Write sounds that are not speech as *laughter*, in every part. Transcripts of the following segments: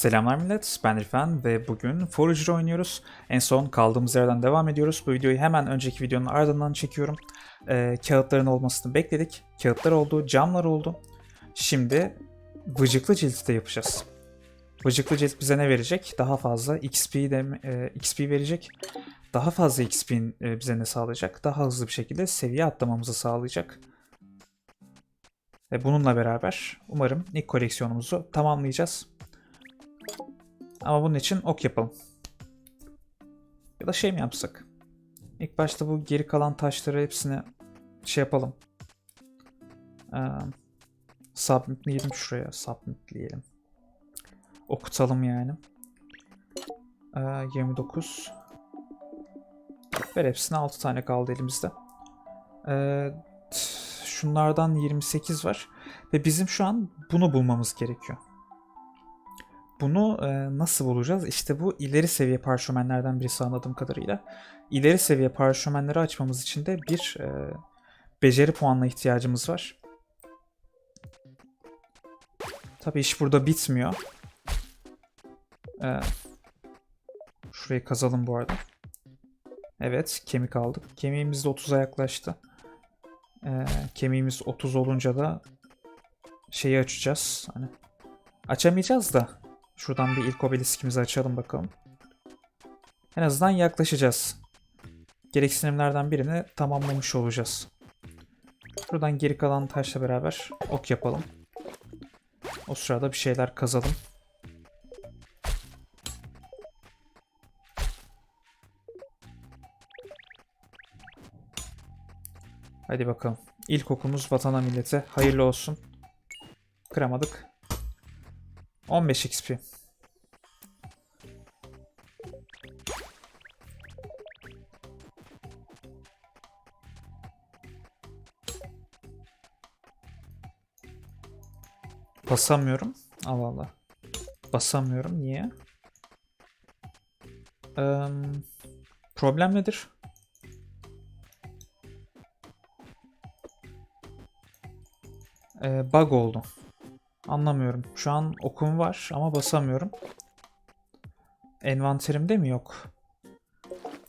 Selamlar millet, ben İrfan ve bugün Forager oynuyoruz. En son kaldığımız yerden devam ediyoruz. Bu videoyu hemen önceki videonun ardından çekiyorum. Ee, kağıtların olmasını bekledik. Kağıtlar oldu, camlar oldu. Şimdi vıcıklı cilt de yapacağız. Vıcıklı cilt bize ne verecek? Daha fazla XP, de, e, XP verecek. Daha fazla XP'nin e, bize ne sağlayacak? Daha hızlı bir şekilde seviye atlamamızı sağlayacak. Ve bununla beraber umarım ilk koleksiyonumuzu tamamlayacağız. Ama bunun için ok yapalım. Ya da şey mi yapsak? İlk başta bu geri kalan taşları hepsini şey yapalım. Ee, submitleyelim şuraya. Submitleyelim. Okutalım yani. Ee, 29. Ver hepsine 6 tane kaldı elimizde. Ee, şunlardan 28 var. Ve bizim şu an bunu bulmamız gerekiyor. Bunu e, nasıl bulacağız? İşte bu ileri seviye parşömenlerden birisi anladığım kadarıyla. İleri seviye parşömenleri açmamız için de bir e, beceri puanına ihtiyacımız var. Tabii iş burada bitmiyor. E, şurayı kazalım bu arada. Evet kemik aldık. Kemiğimiz de 30'a yaklaştı. E, kemiğimiz 30 olunca da şeyi açacağız. Hani açamayacağız da Şuradan bir ilk obeliskimizi açalım bakalım. En azından yaklaşacağız. Gereksinimlerden birini tamamlamış olacağız. Şuradan geri kalan taşla beraber ok yapalım. O sırada bir şeyler kazalım. Hadi bakalım. İlk okumuz vatana millete. Hayırlı olsun. Kıramadık. 15 XP. Basamıyorum. Allah Allah. Basamıyorum. Niye? Eee, problem nedir? Ee, bug oldu. Anlamıyorum. Şu an okum var ama basamıyorum. Envanterimde mi yok?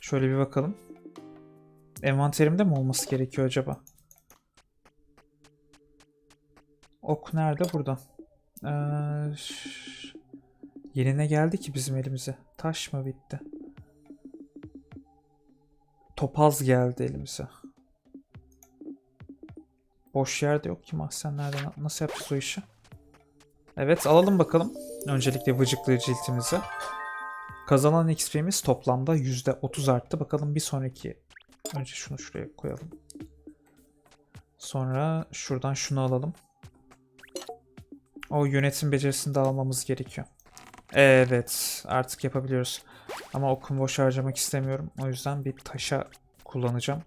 Şöyle bir bakalım. Envanterimde mi olması gerekiyor acaba? Ok nerede? Burada. Ee, yeni ne geldi ki bizim elimize? Taş mı bitti? Topaz geldi elimize. Boş yerde yok ki mahzenlerde. Na- Nasıl yapacağız o işi? Evet alalım bakalım. Öncelikle vıcıklı ciltimizi. Kazanan XP'miz toplamda %30 arttı. Bakalım bir sonraki. Önce şunu şuraya koyalım. Sonra şuradan şunu alalım. O yönetim becerisini de almamız gerekiyor. Evet artık yapabiliyoruz. Ama okumu boş harcamak istemiyorum. O yüzden bir taşa kullanacağım.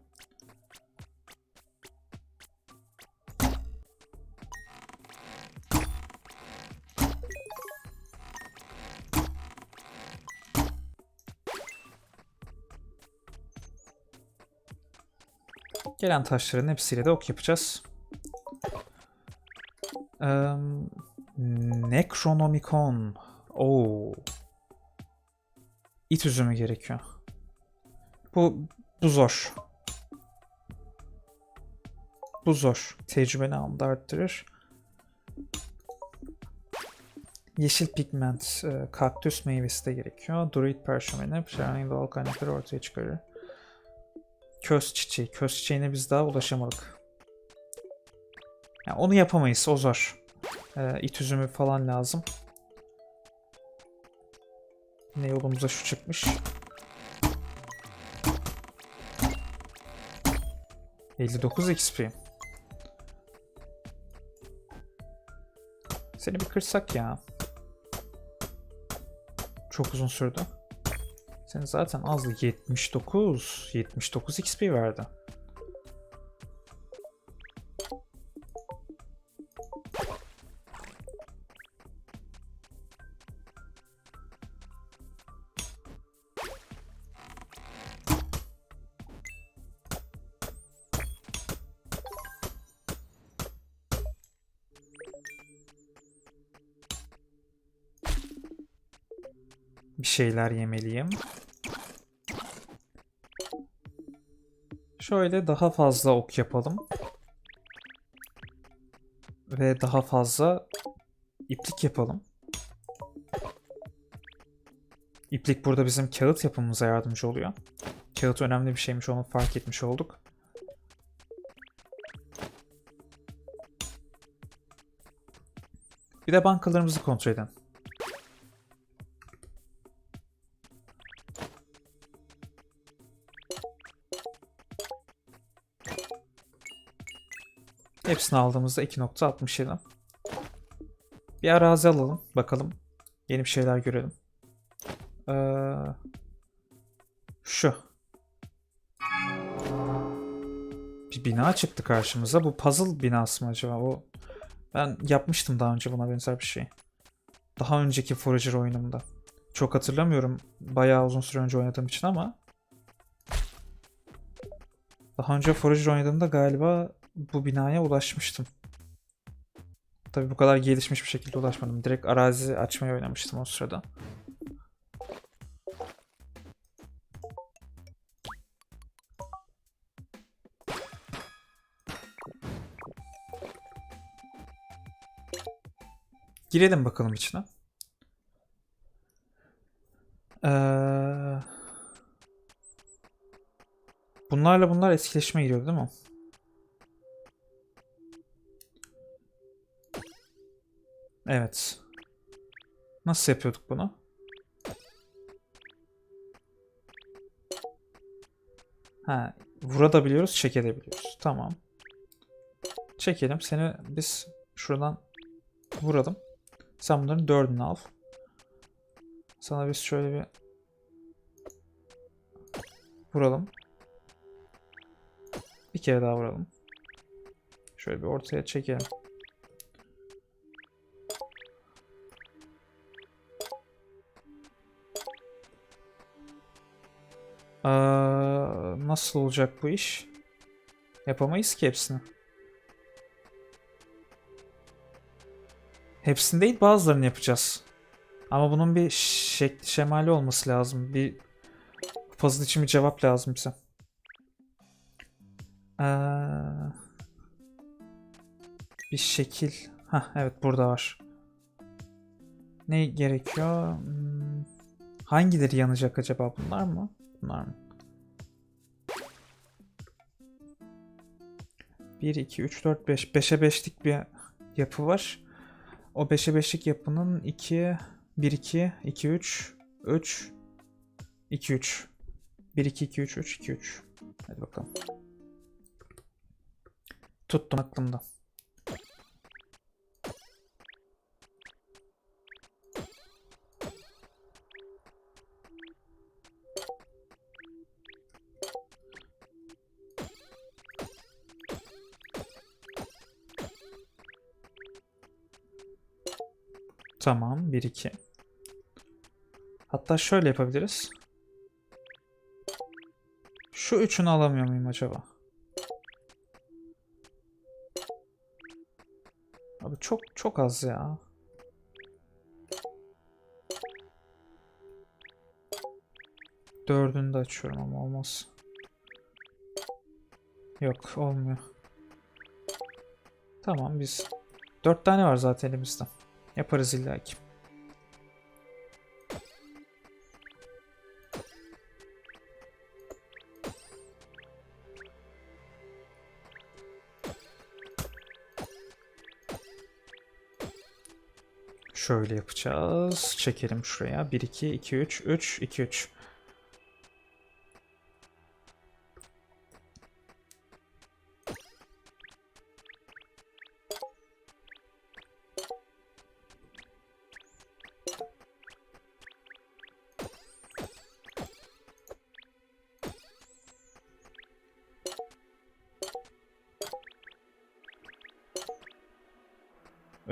Gelen taşların hepsiyle de ok yapacağız. Eee Necronomicon. Oo. İt üzümü gerekiyor. Bu bu zor. Bu zor. Tecrübeni anda arttırır. Yeşil pigment, e, kaktüs meyvesi de gerekiyor. Druid perşemeni, şahane doğal kaynakları ortaya çıkarır. Köz çiçeği. Köz çiçeğine biz daha ulaşamadık. Yani onu yapamayız. O zor. Ee, it üzümü falan lazım. Yine yolumuza şu çıkmış. ...59 XP. Seni bir kırsak ya. Çok uzun sürdü. Sen zaten azdı 79. 79 XP verdi. bir şeyler yemeliyim. Şöyle daha fazla ok yapalım. Ve daha fazla iplik yapalım. İplik burada bizim kağıt yapımımıza yardımcı oluyor. Kağıt önemli bir şeymiş onu fark etmiş olduk. Bir de bankalarımızı kontrol edelim. Hepsini aldığımızda 2.67. Bir arazi alalım. Bakalım. Yeni bir şeyler görelim. Ee, şu. Bir bina çıktı karşımıza. Bu puzzle binası mı acaba? O ben yapmıştım daha önce buna benzer bir şey. Daha önceki Forager oyunumda. Çok hatırlamıyorum. Bayağı uzun süre önce oynadığım için ama daha önce Forager oynadığımda galiba bu binaya ulaşmıştım. Tabii bu kadar gelişmiş bir şekilde ulaşmadım. Direkt arazi açmayı oynamıştım o sırada. Girelim bakalım içine. Ee, bunlarla bunlar etkileşime giriyor değil mi? Evet. Nasıl yapıyorduk bunu? Ha, vurabiliyoruz, çekebiliyoruz. Tamam. Çekelim. Seni biz şuradan vuralım. Sen bunların dördünü al. Sana biz şöyle bir vuralım. Bir kere daha vuralım. Şöyle bir ortaya çekelim. Aa, nasıl olacak bu iş? Yapamayız ki hepsini. Hepsini değil bazılarını yapacağız. Ama bunun bir şekli şemali olması lazım. Bir puzzle için bir cevap lazım bize. Ee, bir şekil. Ha evet burada var. Ne gerekiyor? Hmm, hangileri yanacak acaba bunlar mı? Bunlar mı? 1, 2, 3, 4, 5. 5'e 5'lik bir yapı var. O 5'e 5'lik yapının 2, 1, 2, 2, 3, 3, 2, 3. 1, 2, 2, 3, 3, 2, 3. Hadi bakalım. Tuttum aklımda. Tamam 1 2. Hatta şöyle yapabiliriz. Şu üçünü alamıyor muyum acaba? Abi çok çok az ya. Dördünü de açıyorum ama olmaz. Yok olmuyor. Tamam biz dört tane var zaten elimizde. Yaparız illaki. Şöyle yapacağız. Çekelim şuraya. 1 2 2 3 3 2 3.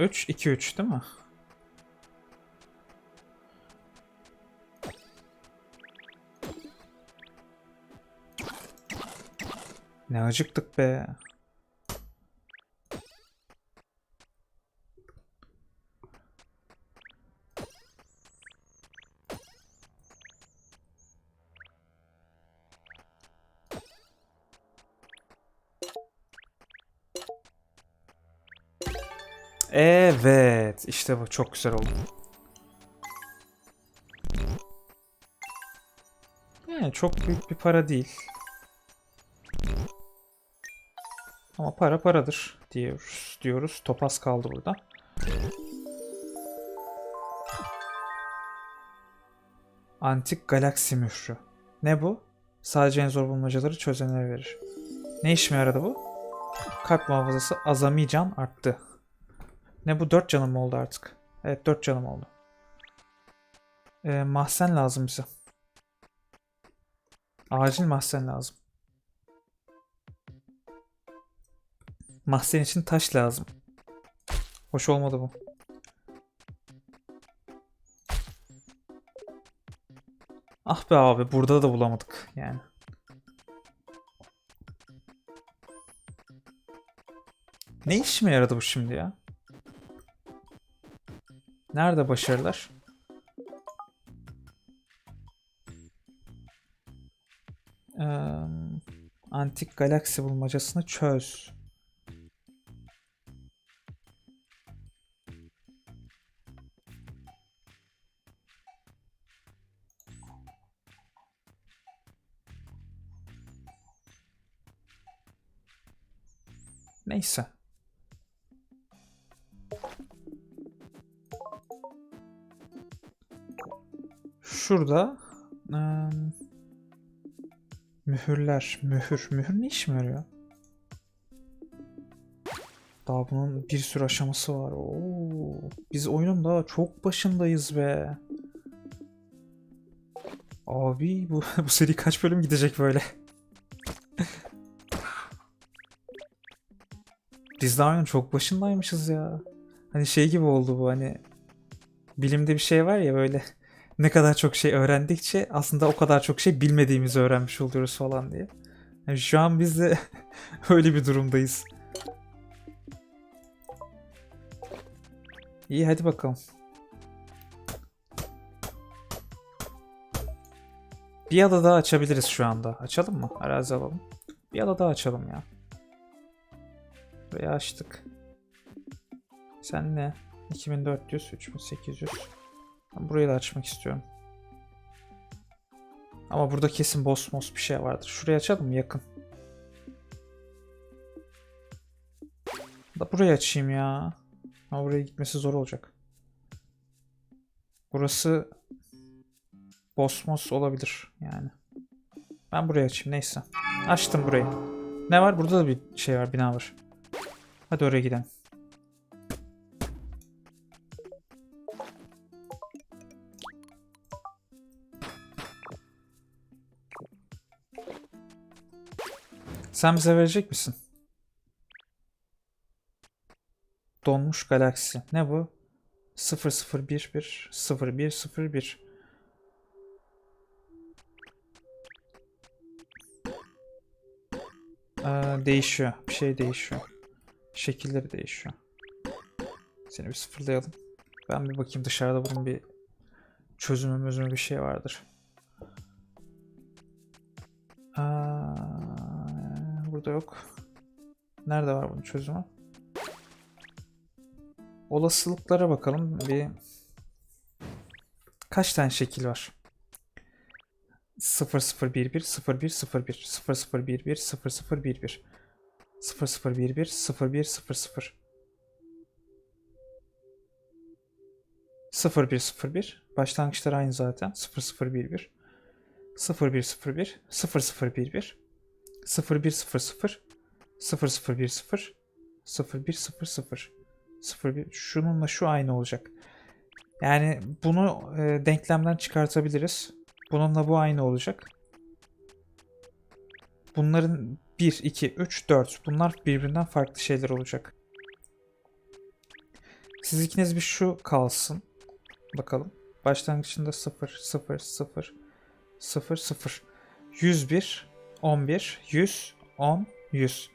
Üç, iki, üç değil mi? Ne acıktık be. Evet. işte bu. Çok güzel oldu. Yani çok büyük bir para değil. Ama para paradır diyoruz. diyoruz. Topaz kaldı burada. Antik galaksi mührü. Ne bu? Sadece en zor bulmacaları çözenlere verir. Ne işime yaradı bu? Kalp muhafazası azami can arttı. Ne bu? 4 canım oldu artık? Evet 4 canım oldu. Ee, mahzen lazım bize. Acil mahzen lazım. Mahzen için taş lazım. Hoş olmadı bu. Ah be abi burada da bulamadık yani. Ne işime yaradı bu şimdi ya? Nerede başarılar? Eee, antik galaksi bulmacasını çöz. Neyse. Şurada eee, mühürler, mühür. Mühür ne işime yarıyor? Daha bunun bir sürü aşaması var. Oo, biz oyunun daha çok başındayız be. Abi bu, *laughs* bu seri kaç bölüm gidecek böyle? *laughs* Biz daha oyunun çok başındaymışız ya. Hani şey gibi oldu bu hani bilimde bir şey var ya böyle ne kadar çok şey öğrendikçe aslında o kadar çok şey bilmediğimizi öğrenmiş oluyoruz falan diye. Yani şu an biz de *laughs* öyle bir durumdayız. İyi hadi bakalım. Bir ada daha açabiliriz şu anda. Açalım mı? Arazi alalım. Bir ada daha açalım ya. Burayı açtık. Sen ne? 2400, 3800. Burayı da açmak istiyorum. Ama burada kesin boss mos bir şey vardır. Şurayı açalım mı? Yakın. Da burayı açayım ya. Ama buraya gitmesi zor olacak. Burası Bosmos olabilir yani. Ben burayı açayım neyse. Açtım burayı. Ne var? Burada da bir şey var, bina var. Hadi oraya gidelim. Sen bize verecek misin? Donmuş galaksi. Ne bu? 0011 0101 Aa, değişiyor. Bir şey değişiyor. Şekilleri değişiyor. Seni bir sıfırlayalım. Ben bir bakayım dışarıda bunun bir çözümü mözümü bir şey vardır. Aa, burada yok. Nerede var bunun çözümü? Olasılıklara bakalım. Bir kaç tane şekil var? 0011 0101 0011 0011 0011 0100 0101 başlangıçlar aynı zaten 0011 0101 0011 0100 0010 0100 01 şununla şu aynı olacak. Yani bunu e, denklemden çıkartabiliriz. Bununla bu aynı olacak. Bunların 1, 2, 3, 4 bunlar birbirinden farklı şeyler olacak. Siz ikiniz bir şu kalsın. Bakalım. Başlangıçında 0, 0, 0, 0, 0. 101, 11, 100, 10, 100.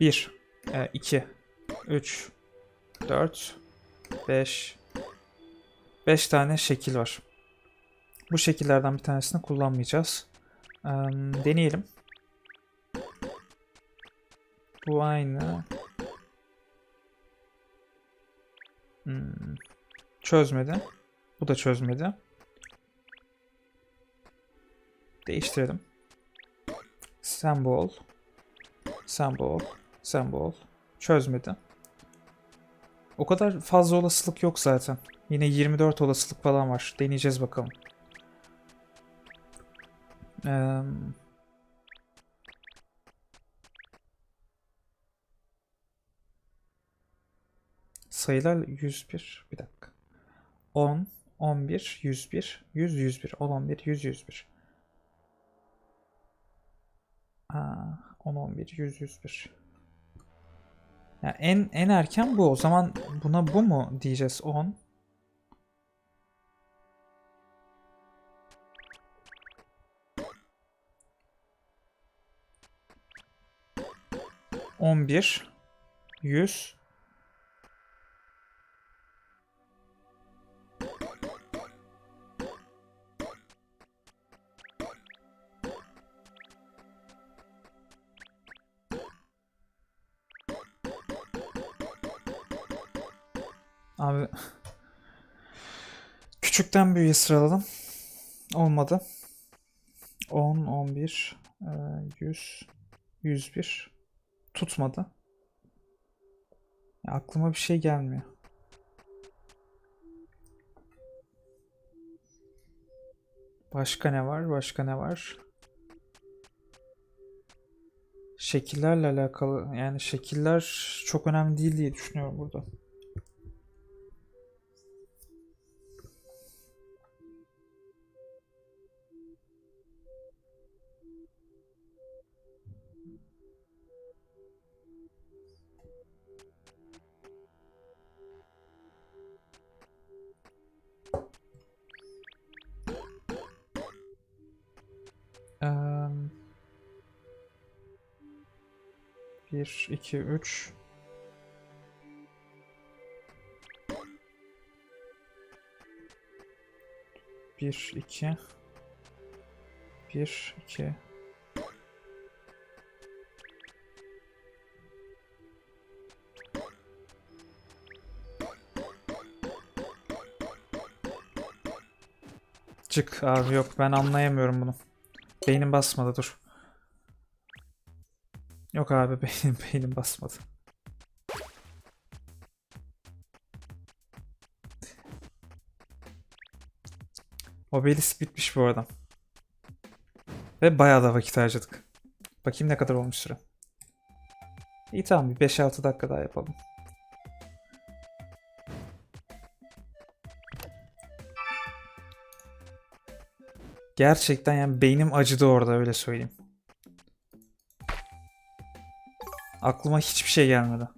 Bir, e, iki, üç, dört, beş, beş tane şekil var. Bu şekillerden bir tanesini kullanmayacağız. Deneyelim. Bu aynı. Hmm. Çözmedi. Bu da çözmedi. Değiştirelim. Sen bu ol. Sen bu ol. Sen bu ol. Çözmedi. O kadar fazla olasılık yok zaten. Yine 24 olasılık falan var. Deneyeceğiz bakalım. Eee sayılar 101. Bir dakika. 10, 11, 101, 100, 101, 10, 11, 100, 101. Aa, 10, 11, 100, 101. Ya en en erken bu. O zaman buna bu mu diyeceğiz 10? On bir, yüz, küçükten büyüğe sıraladım. Olmadı. 10, 11, e, 100, 101 tutmadı. Ya aklıma bir şey gelmiyor. Başka ne var? Başka ne var? Şekillerle alakalı yani şekiller çok önemli değil diye düşünüyorum burada. 1, 2, 3. Bir, iki. Bir, iki. Çık abi yok ben anlayamıyorum bunu. Beynim basmadı dur. Yok abi *laughs* beynim beynim basmadı. Obelisk bitmiş bu arada. Ve bayağı da vakit harcadık. Bakayım ne kadar olmuş süre. İyi tamam bir 5-6 dakika daha yapalım. Gerçekten yani beynim acıdı orada öyle söyleyeyim. Aklıma hiçbir şey gelmedi.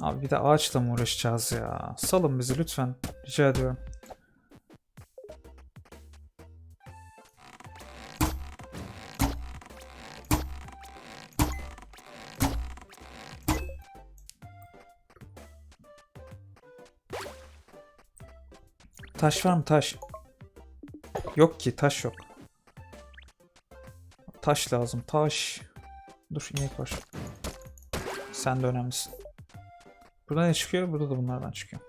Abi bir de ağaçla mı uğraşacağız ya? Salın bizi lütfen. Rica ediyorum. Taş var mı taş? Yok ki taş yok. Taş lazım taş. Dur inek var. Sen de önemlisin. Burada ne çıkıyor? Burada da bunlardan çıkıyor.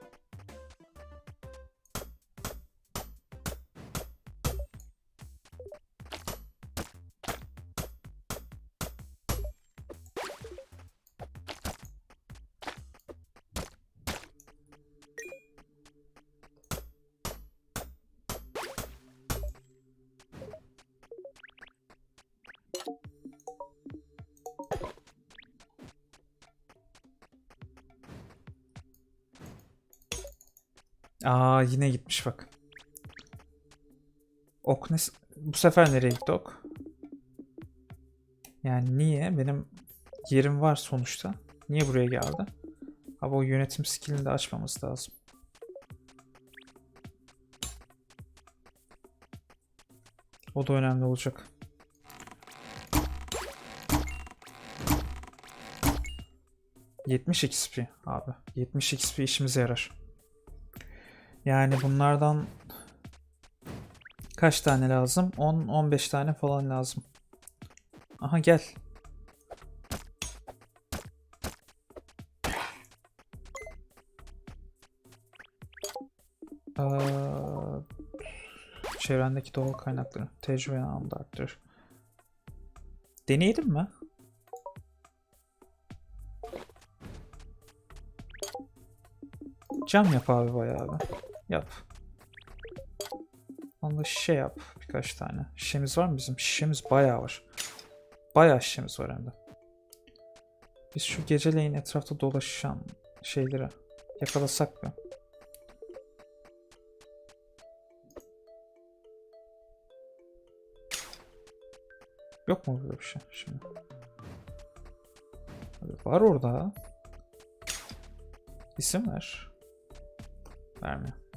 Aa yine gitmiş bak. Ok ne? Bu sefer nereye gitti ok? Yani niye? Benim yerim var sonuçta. Niye buraya geldi? Abi o yönetim skillini de açmamız lazım. O da önemli olacak. ...70 XP abi. 70 XP işimize yarar. Yani bunlardan kaç tane lazım? 10-15 tane falan lazım. Aha gel. Aa, çevrendeki doğal kaynakları tecrübe anlamda arttırır. Deneyelim mi? Cam yap abi bayağı abi. Yap. Onda şişe yap birkaç tane. Şişemiz var mı bizim? Şişemiz bayağı var. Bayağı şişemiz var hem de. Biz şu geceleyin etrafta dolaşan şeyleri yakalasak mı? Yok mu böyle bir şey şimdi? Var orada. İsim ver. Vermiyor.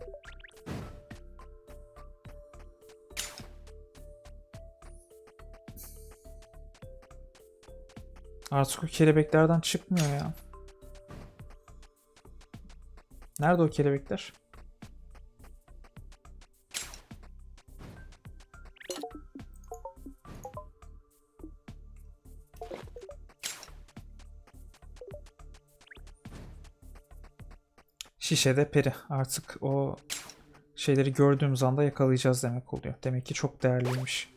Artık o kelebeklerden çıkmıyor ya. Nerede o kelebekler? Şişede peri. Artık o şeyleri gördüğümüz anda yakalayacağız demek oluyor. Demek ki çok değerliymiş.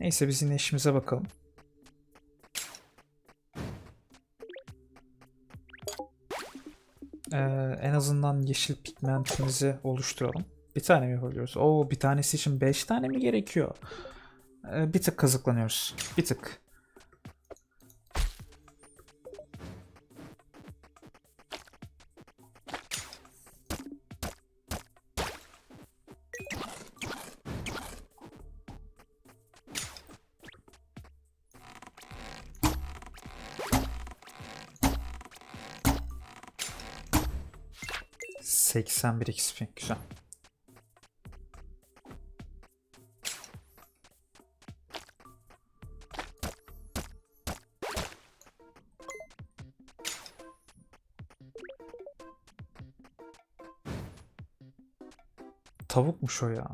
Neyse biz yine işimize bakalım. Ee, en azından yeşil pigmentimizi oluşturalım. Bir tane mi yapabiliyoruz? Oo bir tanesi için 5 tane mi gerekiyor? Ee, bir tık kazıklanıyoruz. Bir tık. Seksen bir XP. Güzel. Tavukmuş o ya.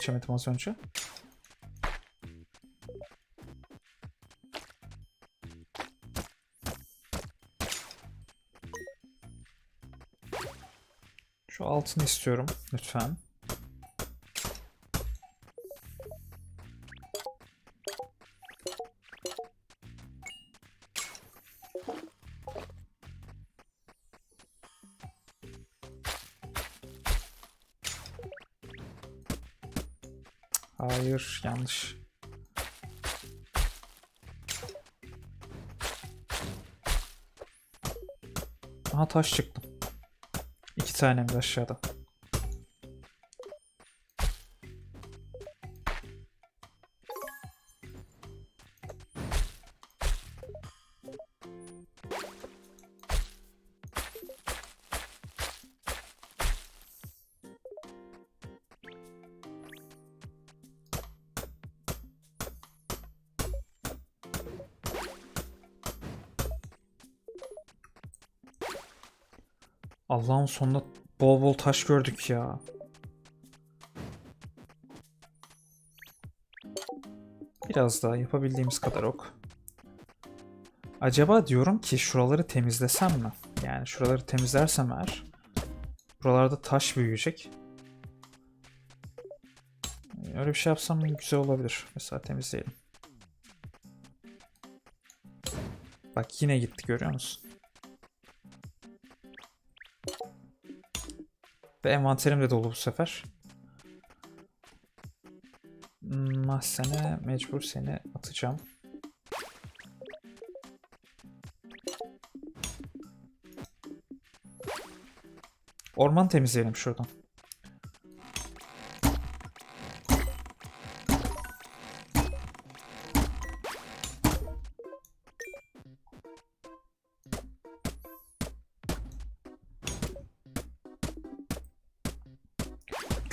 Geçemedim az önce? Şu altını istiyorum lütfen. Hayır, yanlış. Aha taş çıktı. İki tane aşağıda? Allah'ın sonunda bol bol taş gördük ya. Biraz daha yapabildiğimiz kadar ok. Acaba diyorum ki şuraları temizlesem mi? Yani şuraları temizlersem eğer buralarda taş büyüyecek. Öyle bir şey yapsam güzel olabilir. Mesela temizleyelim. Bak yine gitti görüyor musun? Ve envanterim de dolu bu sefer. Hmm, Mahzene mecbur seni atacağım. Orman temizleyelim şuradan.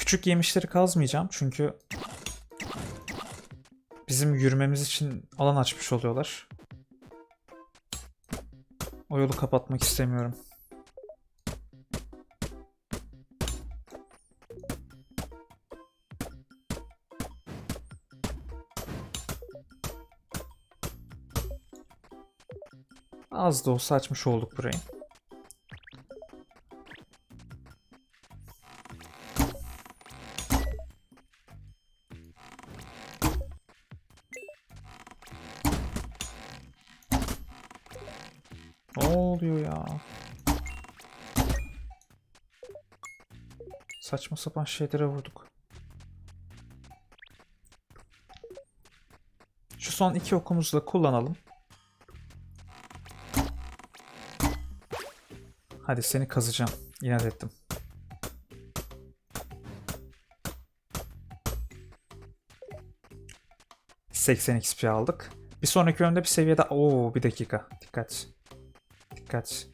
Küçük yemişleri kazmayacağım çünkü bizim yürümemiz için alan açmış oluyorlar. O yolu kapatmak istemiyorum. Az da olsa açmış olduk burayı. Saçma sapan şeylere vurduk. Şu son iki okumuzu da kullanalım. Hadi seni kazacağım. İnat ettim. ...80 XP aldık. Bir sonraki bölümde bir seviyede... Oo bir dakika. Dikkat. Dikkat.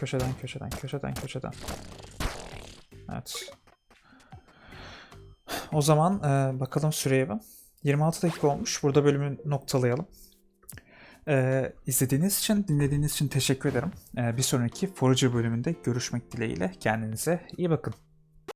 Köşeden köşeden köşeden köşeden. Evet. O zaman e, bakalım süreye ben. 26 dakika olmuş. Burada bölümü noktalayalım. Ee, izlediğiniz için, dinlediğiniz için teşekkür ederim. Ee, bir sonraki Forager bölümünde görüşmek dileğiyle. Kendinize iyi bakın.